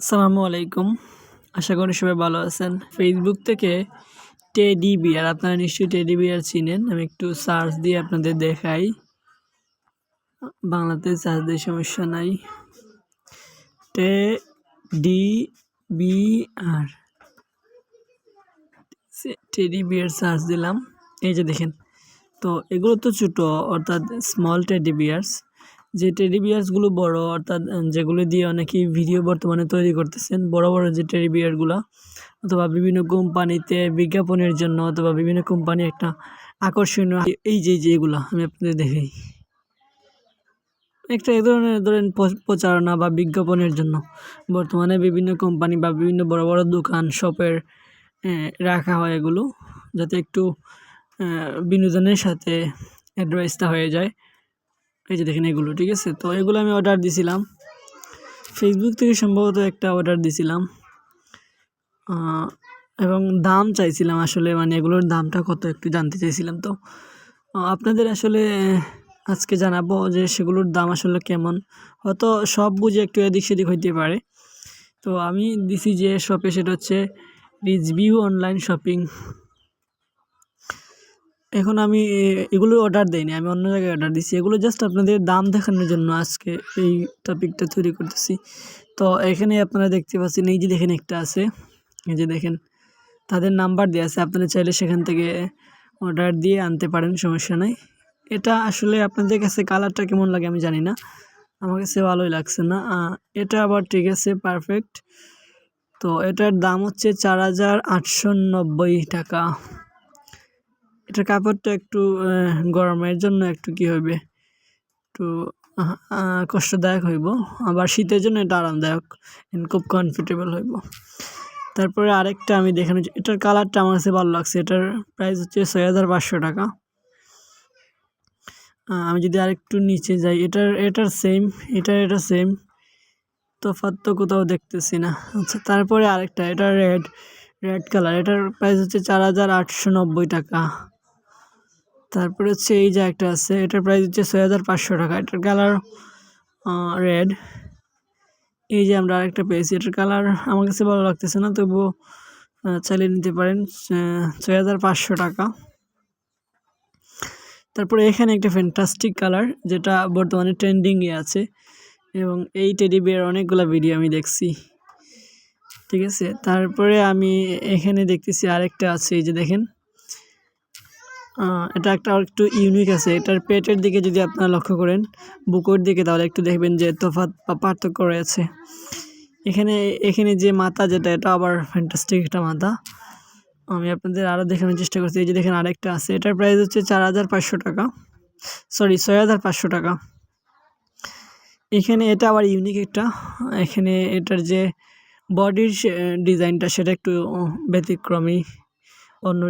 আসসালামু আলাইকুম। আশা করি সবাই ভালো আছেন। ফেসবুক থেকে টেডি বিয়ার আপনারা নিশ্চয়ই টেডি বিয়ার চিনেন। আমি একটু সার্চ দিয়ে আপনাদের দেখাই। বাংলাতে সার্চ দিয়ে সমস্যা নাই। Teddy bear teddy bear search দিলাম। এই যে দেখেন। তো এগুলো তো ছোটো, অর্থাৎ স্মল টেডি বিয়ার্স যে টেডি বিয়ার্সগুলো বড়, অর্থাৎ যেগুলো দিয়ে অনেকেই ভিডিও বর্তমানে তৈরি করতেছেন, বড় বড় যে টেডি বিয়ারগুলো অথবা বিভিন্ন কোম্পানিতে বিজ্ঞাপনের জন্য, অথবা বিভিন্ন কোম্পানি একটা আকর্ষণীয় এই যে যে এগুলো, আমি আপনাদের দেখাই। একটা এ ধরনের, ধরেন প্রচারণা বা বিজ্ঞাপনের জন্য, বর্তমানে বিভিন্ন কোম্পানি বা বিভিন্ন বড় বড় দোকান, শপের রাখা হয় এগুলো, যাতে একটু বিনোদনের সাথে অ্যাডভাইসটা হয়ে যায়। এই যে দেখেন এগুলো, ঠিক আছে? তো এগুলো আমি অর্ডার দিছিলাম। ফেসবুক থেকে সম্ভবত একটা অর্ডার দিছিলাম। এবং দাম চাইছিলাম আসলে মানে এগুলোর দামটা কত একটু জানতে চাইছিলাম তো। আপনাদের আসলে আজকে জানাব যে সেগুলোর দাম আসলে কেমন। হয়তো সব বুঝে একটু এদিক সেদিক হইতে পারে। তো আমি দিছি যে শপে সেটা হচ্ছে রিজভিউ অনলাইন শপিং এখন আমি এগুলো অর্ডার দিইনি, আমি অন্য জায়গায় অর্ডার দিছি। এগুলো জাস্ট আপনাদের দাম দেখানোর জন্য আজকে এই টপিকটা তৈরি করতেছি। তো এখানে আপনারা দেখতে পাচ্ছেন, এই যে দেখেন একটা আছে, এই যে দেখেন, তাদের নাম্বার দেওয়া আছে, আপনারা চাইলে সেখান থেকে অর্ডার দিয়ে আনতে পারেন, সমস্যা নাই। এটা আসলে আপনাদের কাছে কালারটা কেমন লাগে আমি জানি না, আমার কাছে ভালোই লাগছে না। এটা আবার ঠিক আছে পারফেক্ট তো এটার দাম হচ্ছে চার হাজার আটশো নব্বই টাকা। এটার কাপড়টা একটু গরমের জন্য একটু কি হবে? একটু কষ্টদায়ক হইব। আবার শীতের জন্য এটা আরামদায়ক খুব কমফোর্টেবল হইব। তারপরে আরেকটা আমি দেখানো এটার কালারটা আমার কাছে ভালো লাগছে। এটার প্রাইস হচ্ছে ছয় হাজার পাঁচশো টাকা। আমি যদি আরেকটু নিচে যাই, এটার এটার সেম এটার, এটা সেম তফাৎ তো কোথাও দেখতেছি না। আচ্ছা তারপরে আরেকটা, এটা রেড রেড কালার এটার প্রাইস হচ্ছে চার হাজার আটশো নব্বই টাকা। তারপরে হচ্ছে এই যে একটা আছে, এটার প্রাইস হচ্ছে ছয় হাজার পাঁচশো টাকা। এটার কালার রেড এই যে আমরা আরেকটা পেয়েছি, এটার কালার আমার কাছে ভালো লাগতেছে না, তবুও চালিয়ে নিতে পারেন ছয় হাজার পাঁচশো টাকা। তারপরে এখানে একটা ফ্যান্টাস্টিক কালার যেটা বর্তমানে ট্রেন্ডিংয়ে আছে, এবং এই টেডি বিয়ার অনেকগুলো ভিডিও আমি দেখছি। ঠিক আছে? তারপরে আমি এখানে দেখতেছি আরেকটা আছে, এই যে দেখেন। এটা একটা একটু ইউনিক আছে। এটার পেটের দিকে যদি আপনারা লক্ষ্য করেন, বুকুর দিকে, তাহলে একটু দেখবেন যে তফাৎ বা পার্থক্য রয়েছে। এখানে এখানে যে মাথা যেটা, এটা আবার ফ্যান্টাস্টিক একটা মাথা। আমি আপনাদের আরও দেখানোর চেষ্টা করছি। এই যে দেখেন আরেকটা আছে। এটার প্রাইস হচ্ছে চার হাজার পাঁচশো টাকা। সরি ছয় হাজার পাঁচশো টাকা। এখানে এটা আবার ইউনিক একটা। এখানে এটার যে বডির ডিজাইনটা, সেটা একটু ব্যতিক্রমী। অন্য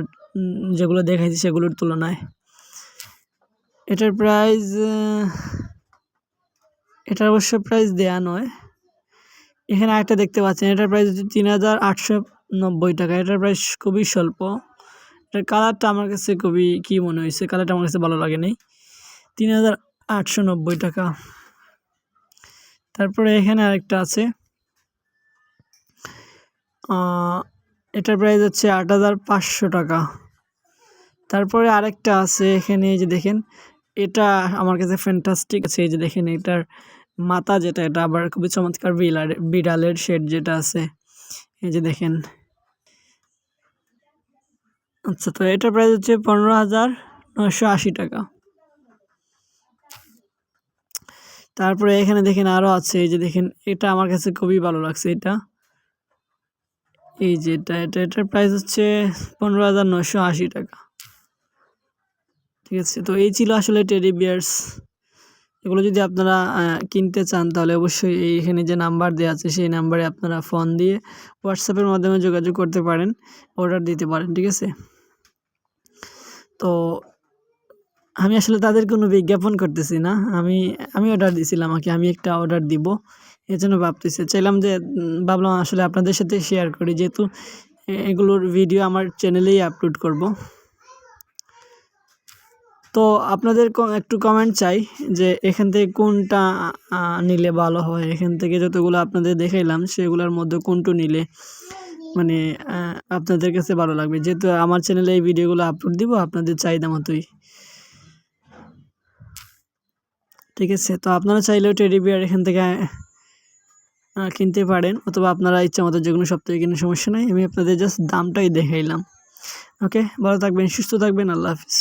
যেগুলো দেখাইছি সেগুলোর তুলনায়। এটার প্রাইস এটার অবশ্য প্রাইস দেয়া নয়। এখানে একটা দেখতে পাচ্ছেন, এটার প্রাইস হচ্ছে তিন হাজার আটশো নব্বই টাকা। এটার প্রাইস খুবই স্বল্প। এটার কালারটা আমার কাছে খুবই, কী মনে হয়েছে? কালারটা আমার কাছে ভালো লাগে নেই তিন হাজার আটশো নব্বই টাকা। তারপরে এখানে আরেকটা আছে। এটার প্রাইস হচ্ছে আট হাজার পাঁচশো টাকা। তারপরে আরেকটা আছে এখানে, এই যে দেখেন, এটা আমার কাছে ফ্যান্টাস্টিক আছে, এই যে দেখেন, এটার মাথা যেটা, এটা আবার খুবই চমৎকার বিলার, বিড়ালের শেড যেটা আছে, এই যে দেখেন। আচ্ছা তো এটার প্রাইস হচ্ছে পনেরো হাজার নশো আশি টাকা। তারপরে এখানে দেখেন আরও আছে, এই যে দেখেন, এটা আমার কাছে খুবই ভালো লাগছে, এটা। এই যে এটা এটা, এটার প্রাইস হচ্ছে পনেরো হাজার নশো আশি টাকা। ঠিক আছে? তো এই ছিল আসলে টেডি বিয়ার্স এগুলো যদি আপনারা কিনতে চান, তাহলে অবশ্যই এইখানে যে নাম্বার দেওয়া আছে, সেই নাম্বারে আপনারা ফোন দিয়ে হোয়াটসঅ্যাপের মাধ্যমে যোগাযোগ করতে পারেন অর্ডার দিতে পারেন, ঠিক আছে? তো আমি আসলে তাদের কোনো বিজ্ঞাপন করতেছি না। আমি আমি অর্ডার দিয়েছিলাম আমাকে আমি একটা অর্ডার দিব। জন্য ভাবতেছি। চাইলাম যে ভাবলাম আসলে আপনাদের সাথে শেয়ার করি। যেহেতু এগুলোর ভিডিও আমার চ্যানেলেই আপলোড করব। তো আপনাদের একটু কমেন্ট চাই যে, এখান থেকে কোনটা নিলে ভালো হয়? এখান থেকে যতগুলো আপনাদের দেখাইলাম, সেগুলোর মধ্যে কোনটা নিলে মানে আপনাদের কাছে ভালো লাগবে? যেহেতু আমার চ্যানেলে এই ভিডিওগুলো আপলোড দিব, আপনাদের চাহিদা মতোই। ঠিক আছে? তো আপনারা চাইলেও টেডি বিয়ার এখান থেকে কিনতে পারেন অথবা আপনারা ইচ্ছা মতো যে কোনো সপ্তাহে কিনে সমস্যা নেই। আমি আপনাদের জাস্ট দামটাই দেখাইলাম। ওকে ভালো থাকবেন, সুস্থ থাকবেন, আল্লাহ হাফিজ।